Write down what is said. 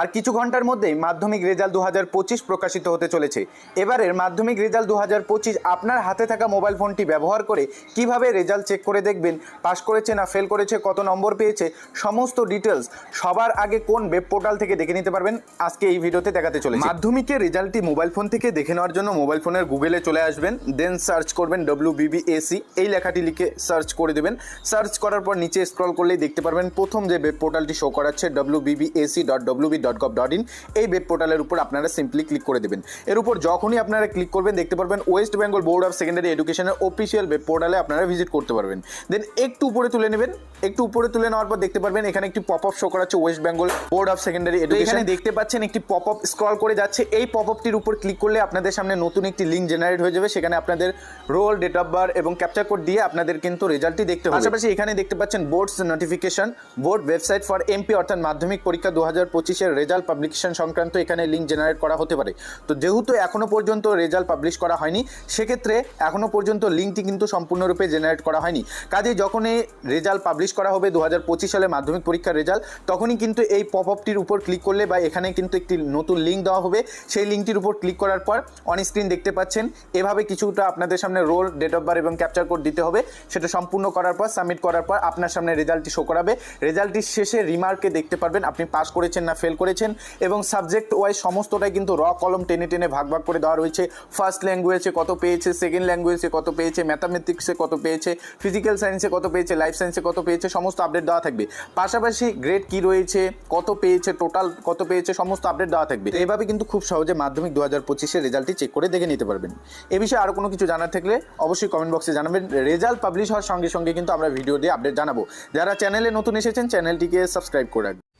আর কিছু ঘণ্টার মধ্যেই মাধ্যমিক রেজাল্ট দু হাজার পঁচিশ প্রকাশিত হতে চলেছে। এবারের মাধ্যমিক রেজাল্ট দু হাজার পঁচিশ আপনার হাতে থাকা মোবাইল ফোনটি ব্যবহার করে কীভাবে রেজাল্ট চেক করে দেখবেন, পাস করেছে না ফেল করেছে, কত নম্বর পেয়েছে, সমস্ত ডিটেলস সবার আগে কোন ওয়েব পোর্টাল থেকে দেখে নিতে পারবেন, আজকে এই ভিডিওতে দেখাতে চলেছে। মাধ্যমিকের রেজাল্টটি মোবাইল ফোন থেকে দেখে নেওয়ার জন্য মোবাইল ফোনের গুগলে চলে আসবেন, দেন সার্চ করবেন ডব্লিউ বিবিএসি এই লেখাটি লিখে সার্চ করে দেবেন। সার্চ করার পর নিচে স্ক্রল করলেই দেখতে পারবেন, প্রথম যে ওয়েব পোর্টালটি শো করাচ্ছে W BBSE dot WB dot gov dot in এই ওয়েব পোর্টালের উপর আপনারা সিম্পলি ক্লিক করে দেবেন। এর উপর যখনই আপনারা ক্লিক করবেন দেখতে পারবেন West Bengal board of secondary এডুকেশনের অফিসিয়াল ওয়েব পোর্টালে আপনারা ভিজিট করতে পারবেন। দেন একটু উপরে তুলে নেবেন। একটু উপরে তুলে নেওয়ার পর দেখতে পারবেন এখানে একটি পপ আপ শো করাচ্ছে West Bengal board of secondary education দেখতে পাচ্ছেন একটি পপ আপ স্ক্রল করে যাচ্ছে। এই পপ আপটির উপর ক্লিক করলে আপনাদের সামনে নতুন একটি লিঙ্ক জেনারেট হয়ে যাবে। সেখানে আপনাদের রোল ডেট অফ বার্থ এবং ক্যাপচার কোড দিয়ে আপনাদের কিন্তু রেজাল্টটি দেখতে হবে। পাশাপাশি এখানে দেখতে পাচ্ছেন boards notification board website for MP অর্থাৎ মাধ্যমিক পরীক্ষা দু হাজার পঁচিশের রেজাল্ট পাবলিকেশন সংক্রান্ত এখানে লিঙ্ক জেনারেট করা হতে পারে। তো যেহেতু এখনও পর্যন্ত রেজাল্ট পাবলিশ করা হয়নি, সেক্ষেত্রে এখনও পর্যন্ত লিঙ্কটি কিন্তু সম্পূর্ণরূপে জেনারেট করা হয়নি। কাজে যখনই রেজাল্ট পাবলিশ করা হবে দু হাজার পঁচিশ সালে মাধ্যমিক পরীক্ষার রেজাল্ট, তখনই কিন্তু এই পপ আপটির উপর ক্লিক করলে বা এখানে কিন্তু একটি নতুন লিঙ্ক দেওয়া হবে। সেই লিঙ্কটির উপর ক্লিক করার পর অন স্ক্রিন দেখতে পাচ্ছেন। এভাবে কিছুটা আপনাদের সামনে রোল ডেট অফ বার্থ এবং ক্যাপচার কোড দিতে হবে। সেটা সম্পূর্ণ করার পর সাবমিট করার পর আপনার সামনে রেজাল্টটি শো করাবে। রেজাল্টটির শেষে রিমার্কে দেখতে পারবেন, আপনি পাস করেছেন না ফেল করেছেন এবং সাবজেক্ট ওয়াইজ সমস্তটাই কিন্তু র কলম টেনে টেনে ভাগ ভাগ করে দেওয়া রয়েছে। ফার্স্ট ল্যাঙ্গুয়েজে কত পেয়েছে সেকেন্ড ল্যাঙ্গুয়েজে কত পেয়েছে ম্যাথামেটিক্সে কত পেয়েছে ফিজিক্যাল সায়েন্সে কত পেয়েছে লাইফ সায়েন্সে কত পেয়েছে, সমস্ত আপডেট দেওয়া থাকবে। পাশাপাশি গ্রেড কি রয়েছে, কত পেয়েছে টোটাল কত পেয়েছে, সমস্ত আপডেট দেওয়া থাকবে। এভাবে কিন্তু খুব সহজে মাধ্যমিক দু হাজার পঁচিশের রেজাল্টটি চেক করে দেখে নিতে পারবেন। এ বিষয়ে আরও কোনো কিছু জানার থাকলে অবশ্যই কমেন্ট বক্সে জানাবেন। রেজাল্ট পাবলিশ হওয়ার সঙ্গে সঙ্গে কিন্তু আমরা ভিডিও দিয়ে আপডেট জানাব। যারা চ্যানেলে নতুন এসেছেন চ্যানেলটিকে সাবস্ক্রাইব করে রাখবেন।